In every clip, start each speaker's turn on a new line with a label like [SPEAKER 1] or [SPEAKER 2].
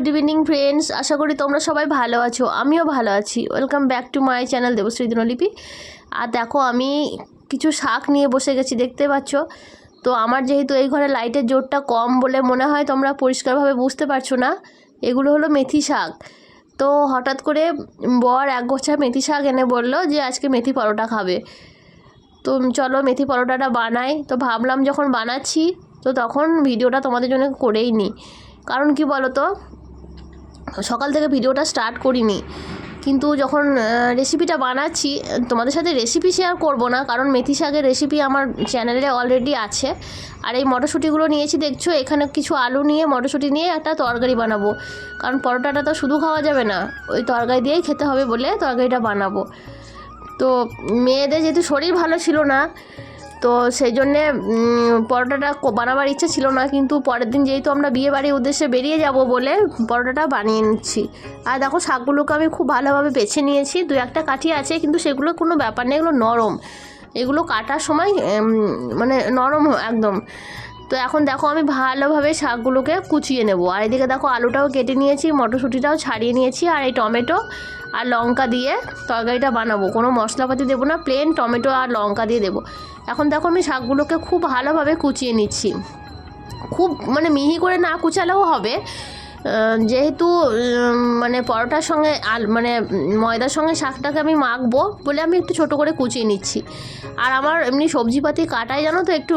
[SPEAKER 1] Good evening friends আশা করি তোমরা সবাই ভালো আছো, আমিও ভালো আছি। Welcome back to my channel Debashree দিনলিপি আর দেখো, আমি কিছু শাক নিয়ে বসে গেছি, দেখতে পাচ্ছ? তো আমার যেহেতু এই ঘরে লাইটের জোরটা কম বলে মনে হয়, তোমরা পরিষ্কারভাবে বুঝতে পারছ না, এগুলো হলো মেথি শাক। তো হঠাৎ করে বর এক গোছা মেথি শাক এনে বলল যে, আজকে মেথি পরোটা খাবে। তো চলো, মেথি পরোটাটা বানাই। তো ভাবলাম যখন বানাচ্ছি, তো তখন ভিডিওটা তোমাদের জন্য করেই নিই কারণ কি বলো তো সকাল থেকে ভিডিওটা স্টার্ট করিনি। কিন্তু যখন রেসিপিটা বানাচ্ছি, তোমাদের সাথে রেসিপি শেয়ার করব না, কারণ মেথি শাকের রেসিপি আমার চ্যানেলে অলরেডি আছে। আর এই মটরশুঁটিগুলো নিয়েছি, দেখছ, এখানে কিছু আলু নিয়ে, মটরশুঁটি নিয়ে একটা তরকারি বানাবো। কারণ পরোটাটা তো শুধু খাওয়া যাবে না, ওই তরকারি দিয়েই খেতে হবে বলে তরকারিটা বানাবো। তো মেয়েদের যেহেতু শরীর ভালো ছিল না তো সেই জন্যে পরোটাটা বানাবার ইচ্ছা ছিল না, কিন্তু পরের দিন যেহেতু আমরা বিয়ে বাড়ির উদ্দেশ্যে বেরিয়ে যাব বলে পরোটাটা বানিয়ে নিচ্ছি। আর দেখো, শাকগুলোকে আমি খুব ভালোভাবে বেছে নিয়েছি, দু একটা কাঠি আছে, কিন্তু সেগুলো কোনো ব্যাপার নেই, এগুলো নরম। এগুলো কাটার সময় মানে নরম একদম। তো এখন দেখো, আমি ভালোভাবে শাকগুলোকে কুচিয়ে নেব। আর এদিকে দেখো, আলুটাও কেটে নিয়েছি, মটরশুঁটিটাও ছাড়িয়ে নিয়েছি, আর এই টমেটো আর লঙ্কা দিয়ে তরকারিটা বানাবো। কোনো মশলাপাতি দেবো না প্লেন টমেটো আর লঙ্কা দিয়ে দেবো। এখন দেখো আমি শাকগুলোকে খুব ভালোভাবে কুচিয়ে নিচ্ছি। খুব মানে মিহি করে না কুচালেও হবে। যেহেতু মানে পরোটার সঙ্গে আল মানে ময়দার সঙ্গে শাকটাকে আমি মাখবো বলে আমি একটু ছোট করে কুচিয়ে নিচ্ছি। আর আমার এমনি সবজিপাতি কাটাই, জানো তো? একটু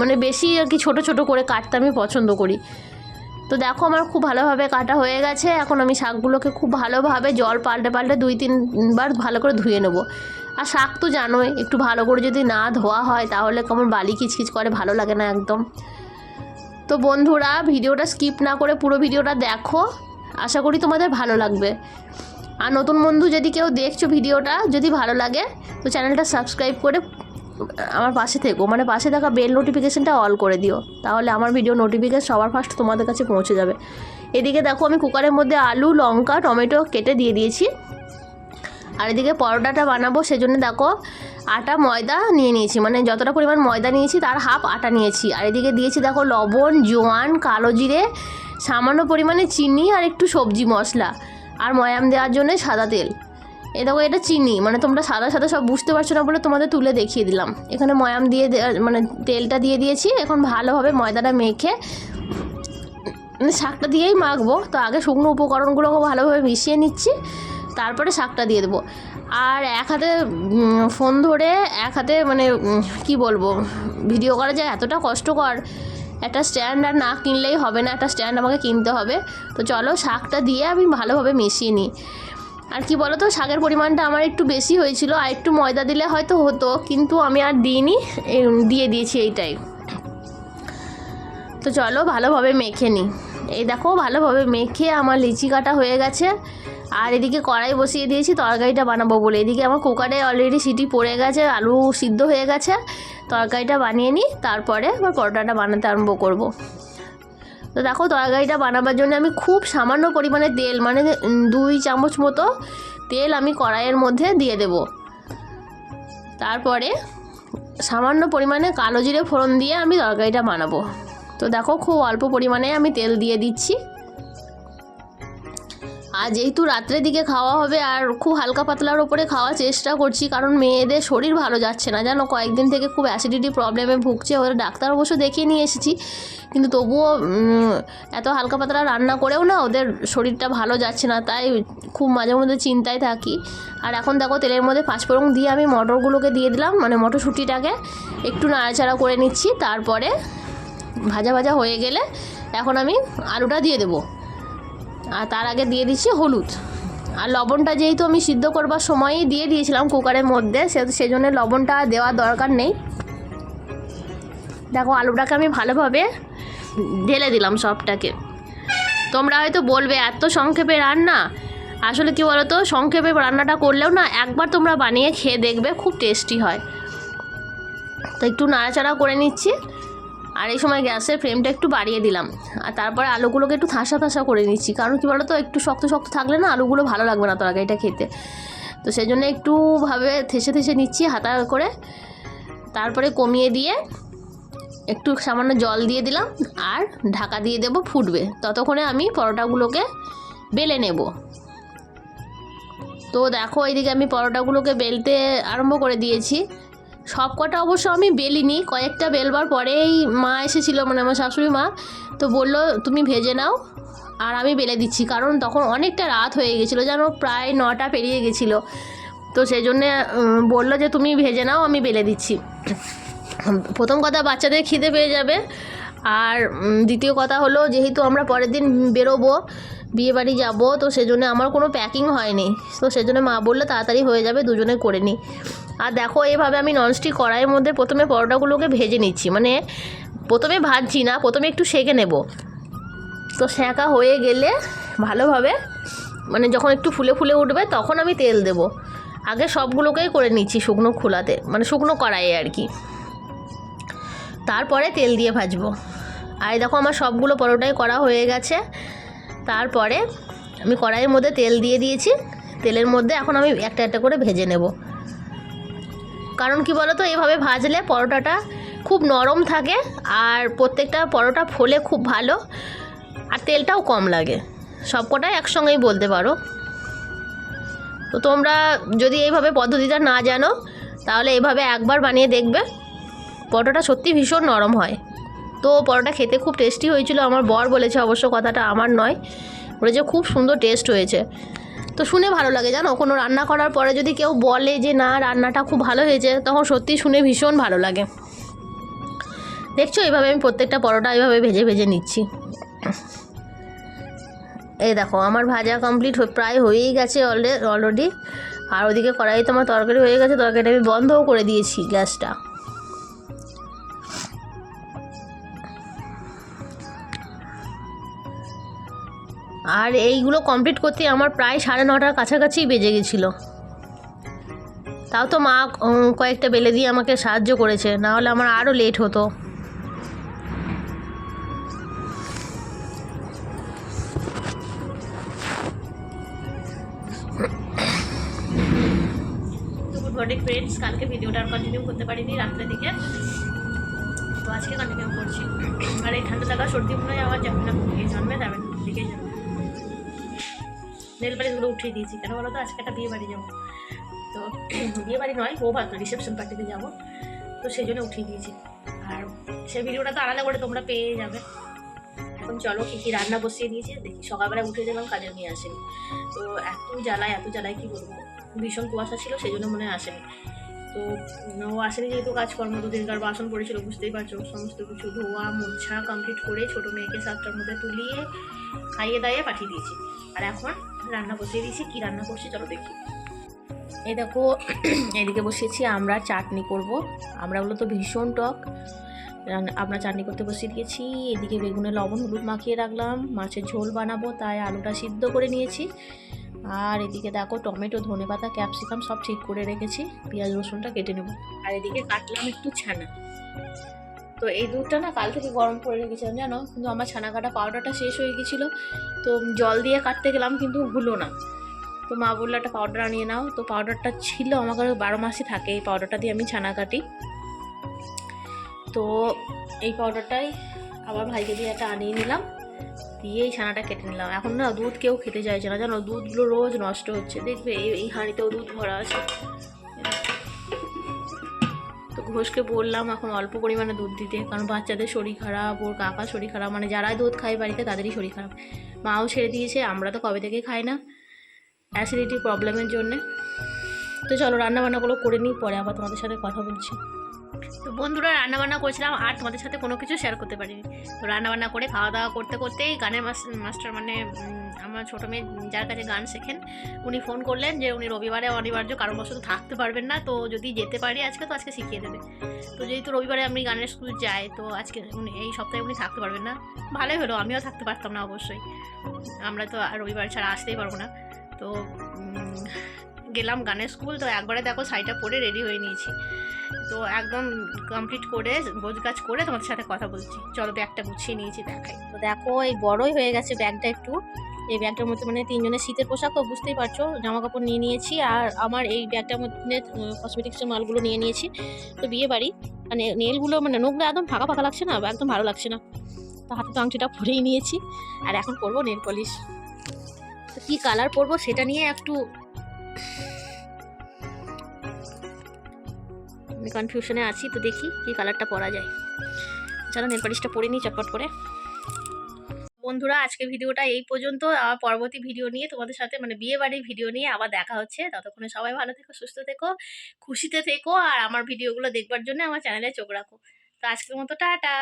[SPEAKER 1] মানে বেশি আর কি ছোটো ছোটো করে কাটতে আমি পছন্দ করি। তো দেখো আমার খুব ভালোভাবে কাটা হয়ে গেছে। এখন আমি শাকগুলোকে খুব ভালোভাবে জল পাল্টে পাল্টে দুই তিনবার ভালো করে ধুয়ে নেব। আর শাক তো জানোই, একটু ভালো করে যদি না ধোয়া হয় তাহলে কেমন বালি কিচকিচ করে, ভালো লাগে না একদম। তো বন্ধুরা, ভিডিওটা স্কিপ না করে পুরো ভিডিওটা দেখো, আশা করি তোমাদের ভালো লাগবে। আর নতুন বন্ধু যদি কেউ দেখছ ভিডিওটা, যদি ভালো লাগে, তো চ্যানেলটা সাবস্ক্রাইব করে আমার পাশে থেকো। মানে পাশে থাকা বেল নোটিফিকেশানটা অল করে দিও। তাহলে আমার ভিডিও নোটিফিকেশন সবার ফার্স্ট তোমাদের কাছে পৌঁছে যাবে। এদিকে দেখো, আমি কুকারের মধ্যে আলু, লঙ্কা, টমেটো কেটে দিয়ে দিয়েছি। আর এদিকে পরোটাটা বানাবো, সেজন্য দেখো আটা, ময়দা নিয়ে নিয়েছি। মানে যতটা পরিমাণ ময়দা নিয়েছি, তার হাফ আটা নিয়েছি। আর এদিকে দিয়েছি দেখো লবণ, জোয়ান, কালো জিরে, সামান্য পরিমাণে চিনি আর একটু সবজি মশলা আর ময়াম দেওয়ার জন্য সাদা তেল। এ দেখো এটা চিনি মানে তোমরা সাদা সাদা সব বুঝতে পারছ না বলে তোমাদের তুলে দেখিয়ে দিলাম। এখানে ময়াম দিয়ে মানে তেলটা দিয়ে দিয়েছি, এখন ভালোভাবে ময়দাটা মেখে মানে শাকটা দিয়েই মাখবো। তো আগে শুকনো উপকরণগুলোকে ভালোভাবে মিশিয়ে নিচ্ছি। তারপরে শাকটা দিয়ে দেবো। আর এক হাতে ফোন ধরে এক হাতে মানে কি বলব, ভিডিও করা যায় এতটা কষ্টকর। একটা স্ট্যান্ড আর না কিনলেই হবে না, একটা স্ট্যান্ড আমাকে কিনতে হবে। তো চলো শাকটা দিয়ে আমি ভালোভাবে মিশিয়ে নিই। আর কি বলো তো শাকের পরিমাণটা আমার একটু বেশি হয়েছিল, আর একটু ময়দা দিলে হয়তো হতো, কিন্তু আমি আর দিইনি দিয়ে দিয়েছি এইটাই। তো চলো ভালোভাবে মেখে নিই। এই দেখো, ভালোভাবে মেখে আমার লিচি কাটা হয়ে গেছে। আর এদিকে কড়াই বসিয়ে দিয়েছি, তরকারিটা বানাবো বলে। এদিকে আমার কুকারে অলরেডি সিটি পড়ে গেছে, আলু সিদ্ধ হয়ে গেছে। তরকারিটা বানিয়ে নিই, তারপরে আমার পরোটাটা বানাতে আরম্ভ করব। তো দেখো, তরকারিটা বানাবার জন্য আমি খুব সামান্য পরিমাণে তেল মানে দুই চামচ মতো তেল আমি কড়াইয়ের মধ্যে দিয়ে দেব। তারপরে সামান্য পরিমাণে কালো জিরে ফোড়ন দিয়ে আমি তরকারিটা বানাবো। তো দেখো, খুব অল্প পরিমাণে আমি তেল দিয়ে দিচ্ছি। আর যেহেতু রাত্রের দিকে খাওয়া হবে আর খুব হালকা পাতলার ওপরে খাওয়ার চেষ্টা করছি, কারণ মেয়েদের শরীর ভালো যাচ্ছে না। জানো, কয়েকদিন থেকে খুব অ্যাসিডিটি প্রবলেমে ভুগছে, ওদের ডাক্তার অবশ্য দেখিয়ে নিয়ে এসেছি। কিন্তু তবুও এত হালকা পাতলা রান্না করেও না ওদের শরীরটা ভালো যাচ্ছে না, তাই খুব মাঝে মধ্যে চিন্তায় থাকি। আর এখন দেখো, তেলের মধ্যে পাঁচফোড়ন দিয়ে আমি মটরগুলোকে দিয়ে দিলাম মানে মটরশুঁটিটাকে একটু নাড়াচাড়া করে নিচ্ছি, তারপরে ভাজা ভাজা হয়ে গেলে এখন আমি আলুটা দিয়ে দেবো। আর তার আগে দিয়ে দিচ্ছি হলুদ। আর লবণটা যেহেতু আমি সিদ্ধ করবার সময়ই দিয়ে দিয়েছিলাম কুকারের মধ্যে, সে সেজন্য লবণটা আর দেওয়ার দরকার নেই। দেখো আলুটাকে আমি ভালোভাবে ঢেলে দিলাম সবটাকে। তোমরা হয়তো বলবে, এত সংক্ষেপে রান্না? আসলে কি বলো তো সংক্ষেপে রান্নাটা করলেও না একবার তোমরা বানিয়ে খেয়ে দেখবে, খুব টেস্টি হয়। তো একটু নাড়াচাড়া করে নিচ্ছি। আর এই সময় গ্যাসের ফ্লেমটা একটু বাড়িয়ে দিলাম। আর তারপরে আলুগুলোকে একটু থাসা থাসা করে নিচ্ছি। কারণ কী বলো তো একটু শক্ত শক্ত থাকলে না আলুগুলো ভালো লাগবে না তরকারিটা খেতে। তো সেই জন্য একটুভাবে থেসে থেসে নিচ্ছি হাতা করে। তারপরে কমিয়ে দিয়ে একটু সামান্য জল দিয়ে দিলাম আর ঢাকা দিয়ে দেবো ফুটবে। ততক্ষণে আমি পরোটাগুলোকে বেলে নেব। তো দেখো, এইদিকে আমি পরোটাগুলোকে বেলতে আরম্ভ করে দিয়েছি। সব কটা অবশ্য আমি বেলিনি কয়েকটা বেলবার পরেই মা এসেছিল মানে আমার শাশুড়ি মা। তো বলল, তুমি ভেজে নাও। আর আমি বেলে দিচ্ছি, কারণ তখন অনেকটা রাত হয়ে গেছিল, যেন প্রায় নটা পেরিয়ে গেছিল। তো সেই জন্যে বলল যে, তুমি ভেজে নাও, আমি বেলে দিচ্ছি। প্রথম কথা, বাচ্চাদের খিদে পেয়ে যাবে। আর দ্বিতীয় কথা হলো, যেহেতু আমরা পরের দিন বেরোবো বিয়ে বাড়ি যাব, তো সেজন্য আমার কোনো প্যাকিং হয়নি। তো সেজন্য মা বলল, তাড়াতাড়ি হয়ে যাবে, দুজনে করে নিই আর দেখো, এভাবে আমি ননস্টিক কড়াইয়ের মধ্যে প্রথমে পরোটাগুলোকে ভেজে নিচ্ছি। মানে প্রথমে ভাজছি না, প্রথমে একটু সেঁকে নেব। তো সেঁকা হয়ে গেলে ভালোভাবে মানে যখন একটু ফুলে ফুলে উঠবে, তখন আমি তেল দেব। আগে সবগুলোকেই করে নিচ্ছি শুকনো খোলাতে মানে শুকনো কড়াইয়ে আর কি। তারপরে তেল দিয়ে ভাজবো। আর দেখো, আমার সবগুলো পরোটাই করা হয়ে গেছে। তারপরে আমি কড়াইয়ের মধ্যে তেল দিয়ে দিয়েছি। তেলের মধ্যে এখন আমি একটা একটা করে ভেজে নেব। কারণ কি বলো তো এভাবে ভাজলে পরোটাটা খুব নরম থাকে আর প্রত্যেকটা পরোটা ফোলে খুব ভালো আর তেলটাও কম লাগে। সব সবকটাই একসঙ্গেই বলতে পারো। তো তোমরা যদি এইভাবে পদ্ধতিটা না জানো, তাহলে এভাবে একবার বানিয়ে দেখবে। পরোটাটা সত্যি ভীষণ নরম হয়। তো পরোটা খেতে খুব টেস্টি হয়েছিল। আমার বর বলেছে অবশ্য কথাটা আমার নয়। বলেছে খুব সুন্দর টেস্ট হয়েছে। তো শুনে ভালো লাগে, জানো? কোনো রান্না করার পরে যদি কেউ বলে যে, না, রান্নাটা খুব ভালো হয়েছে, তখন সত্যি শুনে ভীষণ ভালো লাগে। দেখছ, এইভাবে আমি প্রত্যেকটা পরোটা এইভাবে ভেজে ভেজে নিচ্ছি। এই দেখো, আমার ভাজা কমপ্লিট প্রায় হয়েই গেছে অলরেডি আর ওদিকে কড়াই তোমার তরকারি হয়ে গেছে, তরকারিটা আমি বন্ধও করে দিয়েছি গ্যাসটা। আর এইগুলো কমপ্লিট করতে আমার প্রায় সাড়ে নটার কাছাকাছি বেজে গেছিল। তাও তো মা কয়েকটা বেলে দিয়ে আমাকে সাহায্য করেছে না হলে আমার আরও লেট হতো। ফ্রেন্ডস কালকে ভিডিওটা কন্টিনিউ করতে পারিনি রাত্রে দিকে। তো আজকে কন্টিনিউ করছি। আর এই ঠান্ডা লাগা সর্দি মনে হয় আমার যখন এই নেল পালিশগুলো উঠিয়ে দিয়েছি। কেন বলো তো আজকে একটা বিয়ে বাড়ি যাব। তো বিয়ে বাড়ি নয় ও ভাত রিসেপশন পার্টিতে যাব। তো সেই জন্য উঠিয়ে দিয়েছি। আর সেই ভিডিওটা তো আলাদা করে তোমরা পেয়ে যাবে। এখন চলো কী কী রান্না বসিয়ে দিয়েছি। দেখি সকালবেলা উঠে গেলাম, কাজে নিয়ে আসেনি। তো এত জ্বালায় এত জ্বালায় কি বলব? ভীষণ কুয়াশা ছিল, সেই জন্য মনে হয় আসেনি। তো, ও আসেনি যেহেতু কাজকর্ম দুদিনকার বাসন পড়েছিল, বুঝতেই পারছ, সমস্ত কিছু ধোয়া, মোছা কমপ্লিট করে ছোটো মেয়েকে সাতটার মধ্যে তুলিয়ে, খাইয়ে দাইয়ে পাঠিয়ে দিয়েছি। আর এখন রান্না বসিয়ে দিয়েছি, কী রান্না করছি চলো দেখি। এই দেখো, এদিকে বসিয়েছি, আমরা চাটনি করব। আমরাগুলো তো ভীষণ টক। আমরা চাটনি করতে বসিয়ে দিয়েছি। এদিকে বেগুনে লবণ, হলুদ মাখিয়ে রাখলাম। মাছের ঝোল বানাবো, তাই আলুটা সিদ্ধ করে নিয়েছি। আর এদিকে দেখো টমেটো ধনে পাতা ক্যাপসিকাম সব ঠিক করে রেখেছি। পেঁয়াজ, রসুনটা কেটে নেব। আর এদিকে কাটলাম একটু ছানা। তো এই দুধটা না কাল থেকে গরম করে রেখেছিলাম, জানো? কিন্তু আমার ছানা কাটা পাউডারটা শেষ হয়ে গেছিল। তো জল দিয়ে কাটতে গেলাম, কিন্তু হলো না। তো মা বলল, একটা পাউডার আনিয়ে নাও। তো পাউডারটা ছিল, আমার কাছে বারো মাসই থাকে। এই পাউডারটা দিয়ে আমি ছানা কাটি। তো এই পাউডারটাই আবার ভাইকে দিয়ে একটা আনিয়ে নিলাম। দিয়ে এই ছানাটা কেটে নিলাম। এখন না দুধ কেউ খেতে চাইছে না। জানো, দুধগুলো রোজ নষ্ট হচ্ছে। দেখবে এই এই হাঁড়িতেও দুধ ভরা আছে। তো ঘোষকে বললাম, এখন অল্প পরিমাণে দুধ দিতে। কারণ বাচ্চাদের শরীর খারাপ, ওর কাকা শরীর খারাপ। মানে যারাই দুধ খায় বাড়িতে, তাদেরই শরীর খারাপ। মাও ছেড়ে দিয়েছে, আমরা তো কবে থেকে খাই না অ্যাসিডিটি প্রবলেমের জন্যে। তো চলো, রান্নাবান্নাগুলো করে নিই, পরে আবার তোমাদের সাথে কথা বলছি। তো বন্ধুরা রান্নাবান্না করেছিলাম আর তোমাদের সাথে কোনো কিছু শেয়ার করতে পারিনি। তো রান্নাবান্না করে খাওয়া দাওয়া করতে করতেই গানের মাস- মাস্টার মানে আমার ছোটো মেয়ে যার কাছে গান শেখেন, উনি ফোন করলেন যে উনি রবিবারে অনিবার্য কারণবশত থাকতে পারবেন না, তো যদি যেতে পারি আজকে তো আজকে শিখিয়ে দেবে। তো যেহেতু রবিবারে আমি গানের স্কুল যাই, তো আজকে উনি, এই সপ্তাহে উনি থাকতে পারবেন না। ভালোই হলো, আমিও থাকতে পারতাম না অবশ্যই। আমরা তো রবিবার ছাড়া আসতেই পারব না। তো গেলাম গানের স্কুল, তো একবারে দেখো শাড়িটা পরে রেডি হয়ে নিয়েছি। তো একদম কমপ্লিট করে গোজ গাছ করে তোমাদের সাথে কথা বলছি। চলো ব্যাগটা গুছিয়ে নিয়েছি, দেখাই। তো দেখো, এই বড়ই হয়ে গেছে ব্যাগটা একটু। এই ব্যাগটার মধ্যে মানে তিনজনের শীতের পোশাক, তো বুঝতেই পারছ জামা কাপড় নিয়ে নিয়েছি আর আমার এই ব্যাগটার মধ্যে কসমেটিক্সের মালগুলো নিয়ে নিয়েছি। তো বিয়ে বাড়ি
[SPEAKER 2] মানে নেলগুলো মানে নখগুলো একদম ফাঁকা ফাঁকা লাগছে না, একদম ভালো লাগছে না। তো হাতে তো আংটিটা পরেই নিয়েছি। আর এখন পরবো নেল পলিশ তো কী কালার পরবো সেটা নিয়ে একটু কনফিউশনে আছি, তো দেখি কী কালারটা পরা যায়। চলো নেল পলিশটা পরে নিই চটপট করে। বন্ধুরা আজকে ভিডিওটা এই পর্যন্ত। আবার পরবর্তী ভিডিও নিয়ে তোমাদের সাথে মানে বিয়ে বাড়ির ভিডিও নিয়ে আবার দেখা হচ্ছে। ততক্ষণে সবাই ভালো থেকো, সুস্থ থেকো, খুশিতে থেকো, আর আমার ভিডিওগুলো দেখবার জন্য আমার চ্যানেলে চোখ রাখো। তো আজকের মতো, টাটা!